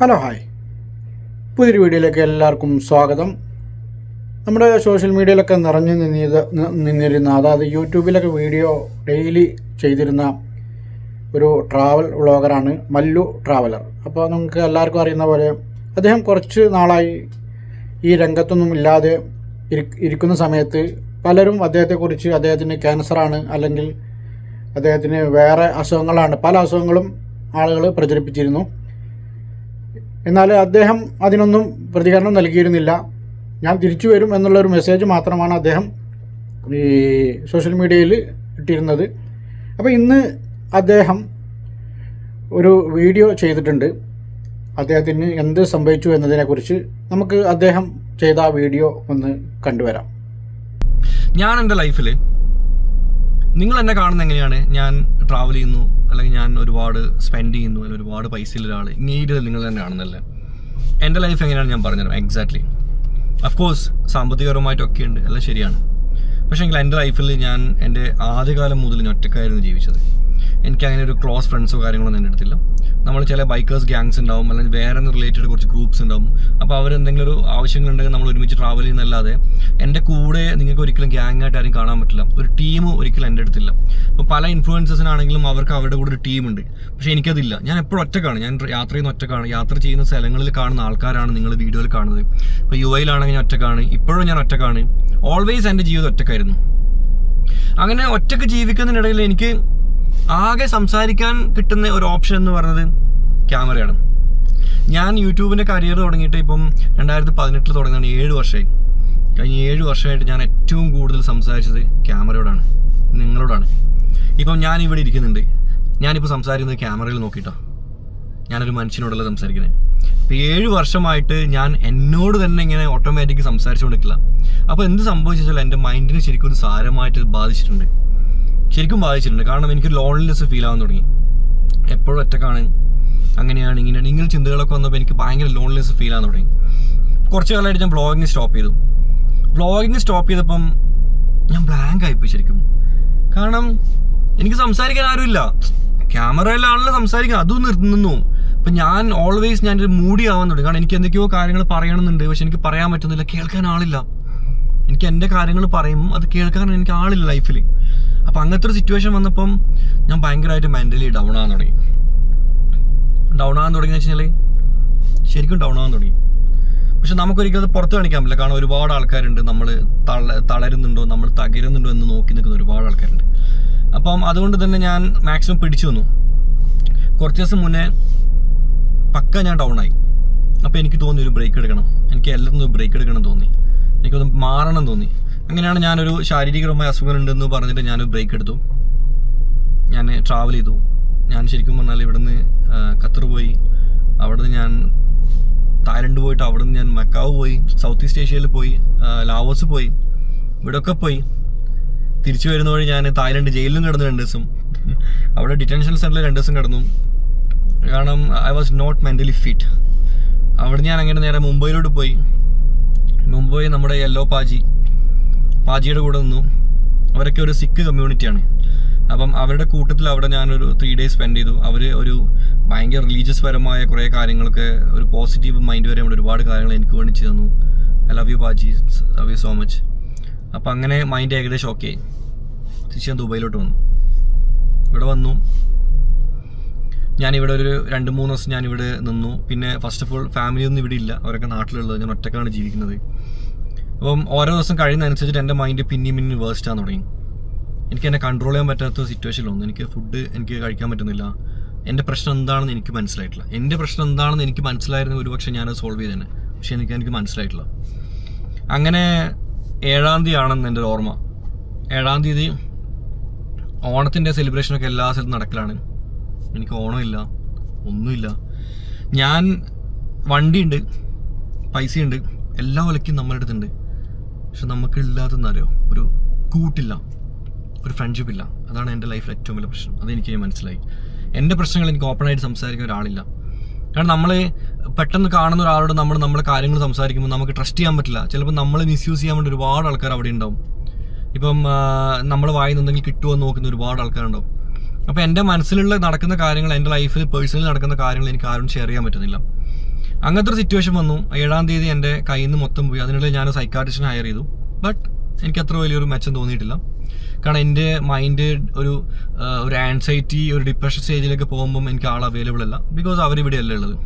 Hello hi. പുതിയൊരു വീഡിയോയിലേക്ക് എല്ലാവർക്കും സ്വാഗതം. നമ്മുടെ സോഷ്യൽ മീഡിയയിലൊക്കെ നിറഞ്ഞു നിന്നത് നിന്നിരുന്ന അതായത് യൂട്യൂബിലൊക്കെ വീഡിയോ ഡെയിലി ചെയ്തിരുന്ന ഒരു ട്രാവൽ വ്ളോഗറാണ് മല്ലു ട്രാവലർ. അപ്പോൾ നമുക്ക് എല്ലാവർക്കും അറിയുന്ന പോലെ അദ്ദേഹം കുറച്ച് നാളായി ഈ രംഗത്തൊന്നും ഇല്ലാതെ ഇരിക്കുന്ന സമയത്ത് പലരും അദ്ദേഹത്തെക്കുറിച്ച് അദ്ദേഹത്തിന് ക്യാൻസറാണ് അല്ലെങ്കിൽ അദ്ദേഹത്തിന് വേറെ അസുഖങ്ങളാണ്. പല അസുഖങ്ങളും ആളുകൾ പ്രചരിപ്പിച്ചിരുന്നു. എന്നാൽ അദ്ദേഹം അതിനൊന്നും പ്രതികരണം നൽകിയിരുന്നില്ല. ഞാൻ തിരിച്ചു വരും എന്നുള്ളൊരു മെസ്സേജ് മാത്രമാണ് അദ്ദേഹം ഈ സോഷ്യൽ മീഡിയയിൽ ഇട്ടിരുന്നത്. അപ്പോൾ ഇന്ന് അദ്ദേഹം ഒരു വീഡിയോ ചെയ്തിട്ടുണ്ട്. അദ്ദേഹത്തിന് എന്ത് സംഭവിച്ചു എന്നതിനെക്കുറിച്ച് നമുക്ക് അദ്ദേഹം ചെയ്ത ആ വീഡിയോ ഒന്ന് കണ്ടുവരാം. ഞാൻ എന്റെ ലൈഫിൽ നിങ്ങൾ എന്നെ കാണുന്ന എങ്ങനെയാണ്? ഞാൻ ട്രാവൽ ചെയ്യുന്നു അല്ലെങ്കിൽ ഞാൻ ഒരുപാട് സ്പെൻഡ് ചെയ്യുന്നു അല്ലെങ്കിൽ ഒരുപാട് പൈസയുള്ള ഒരാൾ ഇങ്ങനെ നിങ്ങൾ തന്നെ കാണുന്നല്ലേ എന്റെ ലൈഫ് എങ്ങനെയാണ് ഞാൻ പറഞ്ഞുതരാം എക്സാക്ട്ലി അഫ്കോഴ്സ് സാമ്പത്തികപരമായിട്ടൊക്കെ ഉണ്ട് എല്ലാം ശരിയാണ്. പക്ഷേ എങ്കിൽ എന്റെ ലൈഫിൽ ഞാൻ എന്റെ ആദ്യകാലം മുതൽ ഞാൻ ഒറ്റക്കായിരുന്നു ജീവിച്ചത്. എനിക്ക് അങ്ങനെ ഒരു ക്ലോസ് ഫ്രണ്ട്സോ കാര്യങ്ങളൊന്നും എന്റെ അടുത്തില്ല. നമ്മൾ ചില ബൈക്കേഴ്സ് ഗ്യാങ്സ് ഉണ്ടാവും അല്ലെങ്കിൽ വേറെ റിലേറ്റഡ് കുറച്ച് ഗ്രൂപ്പ്സ് ഉണ്ടാവും. അപ്പോൾ അവരെന്തെങ്കിലും ഒരു ആവശ്യങ്ങളുണ്ടെങ്കിൽ നമ്മൾ ഒരുമിച്ച് ട്രാവൽ ചെയ്യുന്നല്ലാതെ എന്റെ കൂടെ നിങ്ങൾക്ക് ഒരിക്കലും ഗ്യാങ് ആയിട്ട് ആരും കാണാൻ പറ്റില്ല. ഒരു ടീം ഒരിക്കലും എന്റെ അടുത്തില്ല. അപ്പോൾ പല ഇൻഫ്ലുവൻസസിനാണെങ്കിലും അവർക്ക് അവരുടെ കൂടെ ഒരു ടീമുണ്ട് പക്ഷേ എനിക്കതില്ല. ഞാൻ എപ്പോഴും ഒറ്റക്കാണ്. ഞാൻ യാത്ര ചെയ്യുന്ന ഒറ്റക്കാണ്. യാത്ര ചെയ്യുന്ന സ്ഥലങ്ങളിൽ കാണുന്ന ആൾക്കാരാണ് നിങ്ങൾ വീഡിയോയിൽ കാണുന്നത്. ഇപ്പോൾ യു ഐയിലാണെങ്കിൽ ഞാൻ ഒറ്റക്കാണ്. ഇപ്പോഴും ഞാൻ ഒറ്റക്കാണ്. ഓൾവേസ് എന്റെ ജീവിതം ഒറ്റക്കായിരുന്നു. അങ്ങനെ ഒറ്റയ്ക്ക് ജീവിക്കുന്നതിനിടയിൽ എനിക്ക് ആകെ സംസാരിക്കാൻ കിട്ടുന്ന ഒരു ഓപ്ഷൻ എന്ന് പറയുന്നത് ക്യാമറയാണ്. ഞാൻ യൂട്യൂബിന്റെ കരിയർ തുടങ്ങിയിട്ട് ഇപ്പം രണ്ടായിരത്തി പതിനെട്ടിൽ തുടങ്ങിയാണ് ഏഴ് വർഷമായി. കഴിഞ്ഞ ഏഴ് വർഷമായിട്ട് ഞാൻ ഏറ്റവും കൂടുതൽ സംസാരിച്ചത് ക്യാമറയോടാണ്. നിങ്ങളോടാണ്. ഇപ്പം ഞാൻ ഇവിടെ ഇരിക്കുന്നുണ്ട്. ഞാനിപ്പോൾ സംസാരിക്കുന്നത് ക്യാമറയിൽ നോക്കിയിട്ടാണ് ഞാനൊരു മനുഷ്യനോടല്ല സംസാരിക്കുന്നത്. ഇപ്പം ഏഴ് വർഷമായിട്ട് ഞാൻ എന്നോട് തന്നെ ഇങ്ങനെ ഓട്ടോമാറ്റിക് സംസാരിച്ചുകൊണ്ടിരിക്കില്ല അപ്പോൾ എന്ത് സംഭവിച്ചാൽ എന്റെ മൈൻഡിനെ ശരിക്കും ഒരു സാരമായിട്ട് ബാധിച്ചിട്ടുണ്ട്. ശരിക്കും ബാധിച്ചിട്ടുണ്ട് കാരണം എനിക്ക് ലോൺലിനെസ് ഫീൽ ആവാൻ തുടങ്ങി. എപ്പോഴും ഒറ്റക്കാണ്. അങ്ങനെയാണ് ഇങ്ങനെയാണ്. ഇങ്ങനെ ചിന്തകളൊക്കെ വന്നപ്പോൾ എനിക്ക് ഭയങ്കര ലോൺലിനെസ് ഫീൽ ആവാൻ തുടങ്ങി. കുറച്ച് കാലമായിട്ട് ഞാൻ വ്ളോഗിങ് സ്റ്റോപ്പ് ചെയ്തു. വ്ളോഗിങ് സ്റ്റോപ്പ് ചെയ്തപ്പം ഞാൻ ബ്ലാങ്ക് ആയിപ്പോയി ശരിക്കും. കാരണം എനിക്ക് സംസാരിക്കാൻ ആരുമില്ല. ക്യാമറയിലാണല്ലോ സംസാരിക്കുക അതും നിർത്തുന്നു. അപ്പം ഞാൻ ഓൾവേസ് ഞാനൊരു മൂടി ആവാൻ തുടങ്ങി. കാരണം എനിക്ക് എന്തൊക്കെയോ കാര്യങ്ങൾ പറയണമെന്നുണ്ട്. പക്ഷെ എനിക്ക് പറയാൻ പറ്റുന്നില്ല. കേൾക്കാൻ ആളില്ല. എനിക്ക് എന്റെ കാര്യങ്ങൾ പറയും. അത് കേൾക്കാൻ എനിക്ക് ആളില്ല ലൈഫിൽ അപ്പം അങ്ങനത്തെ ഒരു സിറ്റുവേഷൻ വന്നപ്പം ഞാൻ ഭയങ്കരമായിട്ട് മെന്റലി ഡൗൺ ആകാൻ തുടങ്ങി. ഡൗൺ ആകാൻ തുടങ്ങിയെന്ന് വെച്ച് കഴിഞ്ഞാൽ ശരിക്കും ഡൗൺ ആകാൻ തുടങ്ങി. പക്ഷെ നമുക്കൊരിക്കലും അത് പുറത്ത് കാണിക്കാൻ പറ്റില്ല. കാരണം ഒരുപാട് ആൾക്കാരുണ്ട്. നമ്മൾ തള തളരുന്നുണ്ടോ നമ്മൾ തകരുന്നുണ്ടോ എന്ന് നോക്കി നിൽക്കുന്ന ഒരുപാട് ആൾക്കാരുണ്ട്. അപ്പം അതുകൊണ്ട് തന്നെ ഞാൻ മാക്സിമം പിടിച്ചു വന്നു. കുറച്ച് ദിവസം മുന്നേ പക്ക ഞാൻ ഡൗൺ ആയി. അപ്പോൾ എനിക്ക് തോന്നി ഒരു ബ്രേക്ക് എടുക്കണം. എനിക്ക് എല്ലാത്തിനും ബ്രേക്ക് എടുക്കണം തോന്നി. എനിക്കൊന്ന് മാറണം തോന്നി. അങ്ങനെയാണ് ഞാനൊരു ശാരീരികമായ അസുഖങ്ങളുണ്ടെന്ന് പറഞ്ഞിട്ട് ഞാനൊരു ബ്രേക്ക് എടുത്തു. ഞാൻ ട്രാവൽ ചെയ്തു. ഞാൻ ശരിക്കും പറഞ്ഞാൽ ഇവിടുന്ന് ഖത്തർ പോയി. അവിടുന്ന് ഞാൻ തായ്ലൻഡ് പോയിട്ട് അവിടുന്ന് ഞാൻ മക്കാവ് പോയി. സൗത്ത് ഈസ്റ്റ് ഏഷ്യയിൽ പോയി. ലാവോസ് പോയി. ഇവിടെയൊക്കെ പോയി. തിരിച്ചു വരുന്ന വഴി ഞാൻ തായ്ലൻഡ് ജയിലിലും കിടന്നു രണ്ട് ദിവസം. അവിടെ ഡിറ്റൻഷൻ സെന്ററിൽ രണ്ട് ദിവസം കിടന്നു. കാരണം I was not mentally fit അവിടെ ഞാൻ അങ്ങനെ നേരെ മുംബൈയിലോട്ട് പോയി. മുംബൈ നമ്മുടെ യെല്ലോ പാജി പാജിയുടെ കൂടെ നിന്നു. അവരൊക്കെ ഒരു സിഖ് കമ്മ്യൂണിറ്റിയാണ് അപ്പം അവരുടെ കൂട്ടത്തിൽ അവിടെ ഞാനൊരു ത്രീ ഡേയ്സ് സ്പെൻഡ് ചെയ്തു. അവർ ഒരു ഭയങ്കര റിലീജിയസ് പരമായ കുറേ കാര്യങ്ങളൊക്കെ ഒരു പോസിറ്റീവ് മൈൻഡ് വരെ അവിടെ ഒരുപാട് കാര്യങ്ങൾ എനിക്ക് വേണ്ടി തന്നു ഐ ലവ് യു പാജി ലവ് യു സോ മച്ച് അപ്പം അങ്ങനെ മൈൻഡ് ഏകദേശം ഓക്കെ തിരിച്ച് ഞാൻ ദുബൈയിലോട്ട് വന്നു. ഇവിടെ വന്നു. ഞാനിവിടെ ഒരു രണ്ട് മൂന്ന് ദിവസം ഞാനിവിടെ നിന്നു. പിന്നെ ഫസ്റ്റ് ഓഫ് ഓൾ ഫാമിലി ഒന്നും ഇവിടെ ഇല്ല. അവരൊക്കെ നാട്ടിലുള്ളത്. ഞാൻ ഒറ്റക്കാണ് ജീവിക്കുന്നത്. അപ്പം ഓരോ ദിവസം കഴിയുന്നതനുസരിച്ചിട്ട് എന്റെ മൈൻഡ് പിന്നെയും പിന്നെയും വേസ്റ്റ് ആകാൻ തുടങ്ങി. എനിക്ക് എന്നെ കൺട്രോൾ ചെയ്യാൻ പറ്റാത്ത സിറ്റുവേഷൻ വന്നു എനിക്ക് ഫുഡ് എനിക്ക് കഴിക്കാൻ പറ്റുന്നില്ല. എന്റെ പ്രശ്നം എന്താണെന്ന് എനിക്ക് മനസ്സിലായിട്ടില്ല. എന്റെ പ്രശ്നം എന്താണെന്ന് എനിക്ക് മനസ്സിലായിരുന്നു ഒരുപക്ഷെ ഞാനത് സോൾവ് ചെയ്തേനെ. പക്ഷെ എനിക്ക് എനിക്ക് മനസ്സിലായിട്ടില്ല. അങ്ങനെ ഏഴാം തീയതി ആണെന്ന് എന്റെ ഓർമ്മ. ഏഴാം തീയതി ഓണത്തിന്റെ സെലിബ്രേഷനൊക്കെ എല്ലാ സ്ഥലത്തും നടക്കലാണ്. എനിക്ക് ഓണമില്ല. ഒന്നുമില്ല. ഞാൻ വണ്ടിയുണ്ട്. പൈസയുണ്ട്. എല്ലാ വിലയ്ക്കും നമ്മളുടെ അടുത്തുണ്ട്. പക്ഷെ നമുക്ക് ഇല്ലാത്തതെന്നറിയോ ഒരു കൂട്ടില്ല. ഒരു ഫ്രണ്ട്ഷിപ്പ് ഇല്ല. അതാണ് എന്റെ ലൈഫിൽ ഏറ്റവും വലിയ പ്രശ്നം. അതെനിക്ക് മനസ്സിലായി. എന്റെ പ്രശ്നങ്ങൾ എനിക്ക് ഓപ്പണായിട്ട് സംസാരിക്കാൻ ഒരാളില്ല. കാരണം നമ്മൾ പെട്ടെന്ന് കാണുന്ന ഒരാളോട് നമ്മൾ നമ്മുടെ കാര്യങ്ങൾ സംസാരിക്കുമ്പോൾ നമുക്ക് ട്രസ്റ്റ് ചെയ്യാൻ പറ്റില്ല. ചിലപ്പോൾ നമ്മൾ മിസ്യൂസ് ചെയ്യാൻ വേണ്ടി ഒരുപാട് ആൾക്കാർ അവിടെ ഉണ്ടാവും. ഇപ്പം നമ്മൾ വായി നിന്നെങ്കിൽ കിട്ടുമോ എന്ന് നോക്കുന്ന ഒരുപാട് ആൾക്കാരുണ്ടാവും. അപ്പോൾ എന്റെ മനസ്സിലുള്ള നടക്കുന്ന കാര്യങ്ങൾ എന്റെ ലൈഫിൽ പേഴ്സണലി നടക്കുന്ന കാര്യങ്ങൾ എനിക്ക് ആരും ഷെയർ ചെയ്യാൻ പറ്റുന്നില്ല. അങ്ങനത്തെ ഒരു സിറ്റുവേഷൻ വന്നു. ഏഴാം തീയതി എന്റെ കയ്യിൽ നിന്ന് മൊത്തം പോയി. അതിനിടയിൽ ഞാൻ സൈക്കാട്രിസ്റ്റിനെ ഹയർ ചെയ്തു. ബട്ട് എനിക്ക് അത്ര വലിയൊരു മെച്ചം തോന്നിയിട്ടില്ല. കാരണം എന്റെ മൈൻഡ് ഒരു ഒരു ആൻസൈറ്റി ഒരു ഡിപ്രഷൻ സ്റ്റേജിലേക്ക് പോകുമ്പം എനിക്ക് ആൾ അവൈലബിൾ അല്ല. ബിക്കോസ് അവരിവിടെ അല്ല ഉള്ളത്.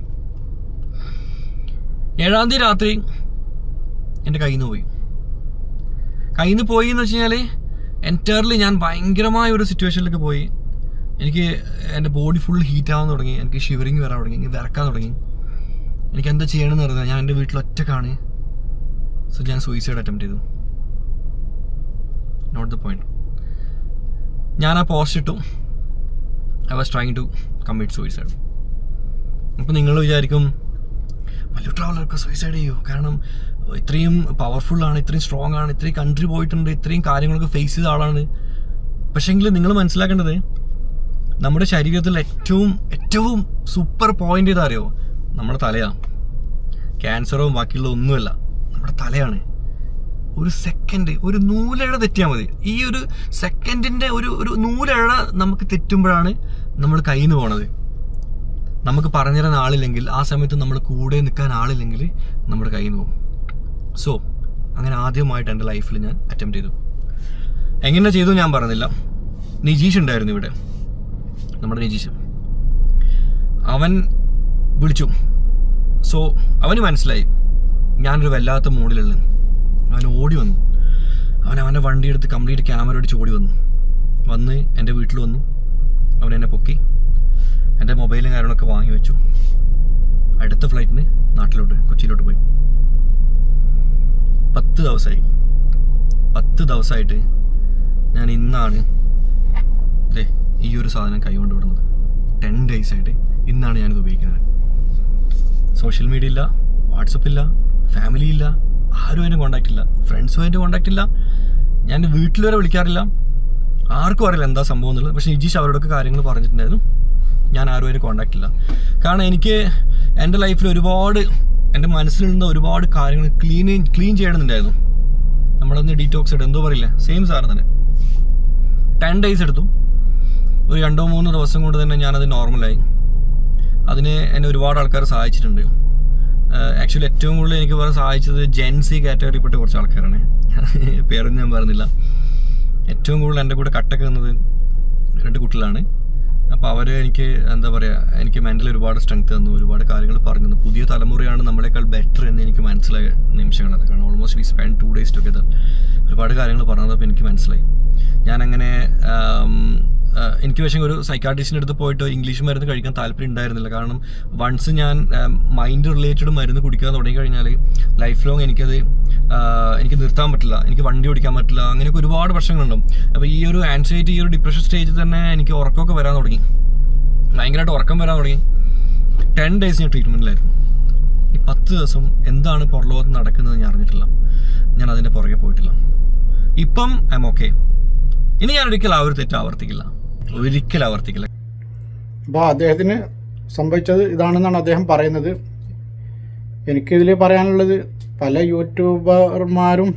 ഏഴാം തീയതി രാത്രി എന്റെ കയ്യിൽ നിന്ന് പോയി. കയ്യിൽ നിന്ന് പോയി എന്ന് വെച്ച് കഴിഞ്ഞാൽ എന്റയർലി ഞാൻ ഭയങ്കരമായ ഒരു സിറ്റുവേഷനിലേക്ക് പോയി. എനിക്ക് എന്റെ ബോഡി ഫുൾ ഹീറ്റ് ആവാൻ തുടങ്ങി. എനിക്ക് ഷിവറിങ് വരാൻ തുടങ്ങി. എനിക്ക് വിറക്കാൻ തുടങ്ങി. എനിക്ക് എന്താ ചെയ്യണമെന്ന് പറഞ്ഞാൽ ഞാൻ എന്റെ വീട്ടിൽ ഒറ്റക്കാണ്. സോ ഞാൻ സൂയിസൈഡ് അറ്റംപ്റ്റ് ചെയ്തു. നോട്ട് ദ പോയിന്റ് ഞാൻ ആ പോസ്റ്റ് ഇട്ടു. I was trying to commit suicide അപ്പം നിങ്ങൾ വിചാരിക്കും വലിയ ട്രാവലർക്ക് സൂയിസൈഡ് ചെയ്യൂ. കാരണം ഇത്രയും പവർഫുൾ ആണ് ഇത്രയും സ്ട്രോങ് ആണ് ഇത്രയും കൺട്രി പോയിട്ടുണ്ട് ഇത്രയും കാര്യങ്ങളൊക്കെ ഫേസ് ചെയ്ത ആളാണ്. പക്ഷേങ്കിൽ നിങ്ങൾ മനസ്സിലാക്കേണ്ടത് നമ്മുടെ ശരീരത്തിൽ ഏറ്റവും ഏറ്റവും സൂപ്പർ പോയിന്റ് ചെയ്താ അറിയോ? നമ്മുടെ തലയാണ് ക്യാൻസറോ ബാക്കിയുള്ള ഒന്നുമല്ല. നമ്മുടെ തലയാണ്. ഒരു സെക്കൻഡ് ഒരു നൂലഴ തെറ്റിയാൽ മതി. ഈ ഒരു സെക്കൻഡിന്റെ ഒരു ഒരു നൂലഴ നമുക്ക് തെറ്റുമ്പോഴാണ് നമ്മൾ കയ്യിൽ നിന്ന് പോണത്. നമുക്ക് പറഞ്ഞുതരാൻ ആളില്ലെങ്കിൽ ആ സമയത്ത് നമ്മൾ കൂടെ നിൽക്കാൻ ആളില്ലെങ്കിൽ നമ്മുടെ കയ്യിൽ നിന്ന് പോകും. സോ അങ്ങനെ ആദ്യമായിട്ട് എന്റെ ലൈഫിൽ ഞാൻ അറ്റംപ്റ്റ് ചെയ്തു. എങ്ങനെ ചെയ്തു ഞാൻ പറഞ്ഞില്ല. നിജീഷ് ഉണ്ടായിരുന്നു ഇവിടെ. നമ്മുടെ നിജീഷ്. അവൻ വിളിച്ചു. സോ അവന് മനസ്സിലായി. ഞാനൊരു വല്ലാത്ത മൂഡിലുള്ള അവൻ ഓടി വന്നു. അവൻ അവന്റെ വണ്ടി എടുത്ത് കംപ്ലീറ്റ് ക്യാമറ അടിച്ച് ഓടി വന്നു. വന്ന് എന്റെ വീട്ടിൽ വന്നു. അവൻ എന്നെ പൊക്കി. എന്റെ മൊബൈലും കാര്യങ്ങളൊക്കെ വാങ്ങി വെച്ചു. അടുത്ത ഫ്ലൈറ്റിന് നാട്ടിലോട്ട് കൊച്ചിയിലോട്ട് പോയി. പത്ത് ദിവസമായി. പത്ത് ദിവസമായിട്ട് ഞാൻ ഇന്നാണ് അല്ലേ ഈ ഒരു സാധനം കൈകൊണ്ട് വിടുന്നത്. ടെൻ ഡേയ്സ് ആയിട്ട് ഇന്നാണ് ഞാനിത് ഉപയോഗിക്കുന്നത്. സോഷ്യൽ മീഡിയ ഇല്ല വാട്സപ്പ് ഇല്ല ഫാമിലി ഇല്ല ആരും അതിന്റെ കോണ്ടാക്ട് ഇല്ല ഫ്രണ്ട്സും അതിന്റെ കോണ്ടാക്ട് ഇല്ല. ഞാൻ വീട്ടിൽ വരെ വിളിക്കാറില്ല. ആർക്കും അറിയില്ല എന്താ സംഭവം എന്നുള്ളത്. പക്ഷേ നിജീഷ് അവരോടൊക്കെ കാര്യങ്ങൾ പറഞ്ഞിട്ടുണ്ടായിരുന്നു. ഞാൻ ആരും അതിന് കോണ്ടാക്ട് ഇല്ല. കാരണം എനിക്ക് എന്റെ ലൈഫിൽ ഒരുപാട് എന്റെ മനസ്സിലുള്ള ഒരുപാട് കാര്യങ്ങൾ ക്ലീൻ ക്ലീൻ ചെയ്യണമെന്നുണ്ടായിരുന്നു. നമ്മളൊന്ന് ഡീറ്റോക്സ് ഇടും എന്തോ പറയില്ല? സെയിം സാധനം തന്നെ. ടെൻ ഡേയ്സ് എടുത്തു. ഒരു രണ്ടോ മൂന്നോ ദിവസം കൊണ്ട് തന്നെ ഞാനത് നോർമലായി അതിന് എന്നെ ഒരുപാട് ആൾക്കാർ സഹായിച്ചിട്ടുണ്ട്. ആക്ച്വലി ഏറ്റവും കൂടുതൽ എനിക്ക് പറയാൻ സഹായിച്ചത് ജെൻസി കാറ്റഗറിപ്പെട്ട കുറച്ച് ആൾക്കാരാണ്. പേരൊന്നും ഞാൻ പറഞ്ഞില്ല. ഏറ്റവും കൂടുതൽ എന്റെ കൂടെ കട്ടൊക്കെ നിന്നത് രണ്ട് കുട്ടികളാണ്. അപ്പോൾ അവർ എനിക്ക് എന്താ പറയുക എനിക്ക് മെന്റൽ ഒരുപാട് സ്ട്രെങ്ത് തന്നു ഒരുപാട് കാര്യങ്ങൾ പറഞ്ഞു തന്നു. പുതിയ തലമുറയാണ് നമ്മളെക്കാൾ ബെറ്റർ എന്ന് എനിക്ക് മനസ്സിലായ നിമിഷങ്ങളത് കാരണം almost we spend two days together ഒരുപാട് കാര്യങ്ങൾ പറഞ്ഞതപ്പോൾ എനിക്ക് മനസ്സിലായി. ഞാനങ്ങനെ എനിക്ക് പക്ഷേ ഒരു സൈക്കാട്രിസ്റ്റിന്റെ അടുത്ത് പോയിട്ട് ഇംഗ്ലീഷ് മരുന്ന് കഴിക്കാൻ താല്പര്യം ഉണ്ടായിരുന്നില്ല. കാരണം വൺസ് ഞാൻ മൈൻഡ് റിലേറ്റഡ് മരുന്ന് കുടിക്കാൻ തുടങ്ങി കഴിഞ്ഞാൽ ലൈഫ് ലോങ് എനിക്കത് എനിക്ക് നിർത്താൻ പറ്റില്ല. എനിക്ക് വണ്ടി ഓടിക്കാൻ പറ്റില്ല. അങ്ങനെയൊക്കെ ഒരുപാട് പ്രശ്നങ്ങളുണ്ടാവും. അപ്പോൾ ഈ ഒരു ആൻസൈറ്റി ഈ ഒരു ഡിപ്രഷൻ സ്റ്റേജിൽ തന്നെ എനിക്ക് ഉറക്കമൊക്കെ വരാൻ തുടങ്ങി. ഭയങ്കരമായിട്ട് ഉറക്കം വരാൻ തുടങ്ങി. ടെൻ ഡേയ്സ് ഞാൻ ട്രീറ്റ്മെന്റിലായിരുന്നു ഈ പത്ത് ദിവസം എന്താണ് പുറലോകത്ത് നടക്കുന്നത് ഞാൻ അറിഞ്ഞിട്ടില്ല. ഞാൻ അതിന്റെ പുറകെ പോയിട്ടില്ല. ഇപ്പം ഐ എം ഓക്കെ ഇനി ഞാൻ ഒരിക്കലും ആ ഒരു തെറ്റ് ആവർത്തിക്കില്ല. ഒരിക്കലും ആവർത്തിക്കില്ല. അപ്പോൾ അദ്ദേഹത്തിന് സംഭവിച്ചത് ഇതാണെന്നാണ് അദ്ദേഹം പറയുന്നത്. എനിക്കിതിൽ പറയാനുള്ളത് പല യൂട്യൂബർമാരും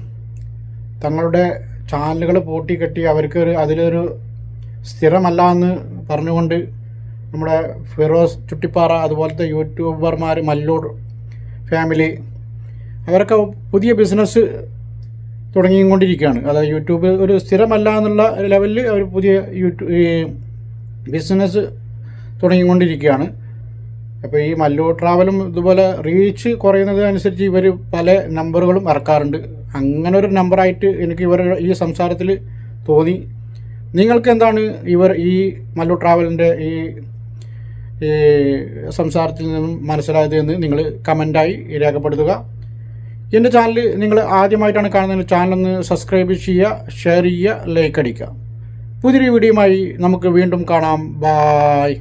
തങ്ങളുടെ ചാനലുകൾ പൂട്ടിക്കെട്ടി അവർക്ക് ഒരു അതിലൊരു സ്ഥിരമല്ല എന്ന് പറഞ്ഞുകൊണ്ട് നമ്മുടെ ഫിറോസ് ചുട്ടിപ്പാറ അതുപോലത്തെ യൂട്യൂബർമാർ മല്ലൂർ ഫാമിലി അവരൊക്കെ പുതിയ ബിസിനസ് തുടങ്ങിക്കൊണ്ടിരിക്കുകയാണ്. അതായത് യൂട്യൂബ് ഒരു സ്ഥിരമല്ല എന്നുള്ള ലെവലിൽ അവർ പുതിയ യൂട്യൂബ് ഈ ബിസിനസ് തുടങ്ങിക്കൊണ്ടിരിക്കുകയാണ്. അപ്പോൾ ഈ മല്ലു ട്രാവലും ഇതുപോലെ റീച്ച് കുറയുന്നത് അനുസരിച്ച് ഇവർ പല നമ്പറുകളും ഇറക്കാറുണ്ട്. അങ്ങനെ ഒരു നമ്പറായിട്ട് എനിക്ക് ഇവർ ഈ സംസാരത്തിൽ തോന്നി. നിങ്ങൾക്ക് എന്താണ് ഇവർ ഈ മല്ലു ട്രാവലിന്റെ ഈ സംസാരത്തിൽ നിന്നും മനസ്സിലായത് എന്ന് നിങ്ങൾ കമന്റായി രേഖപ്പെടുത്തുക. എന്റെ ചാനൽ നിങ്ങൾ ആദ്യമായിട്ടാണ് കാണുന്നത് ചാനലൊന്ന് സബ്സ്ക്രൈബ് ചെയ്യുക ഷെയർ ചെയ്യുക ലൈക്ക് അടിക്കുക. പുതിയൊരു വീഡിയോയുമായി നമുക്ക് വീണ്ടും കാണാം. ബായ്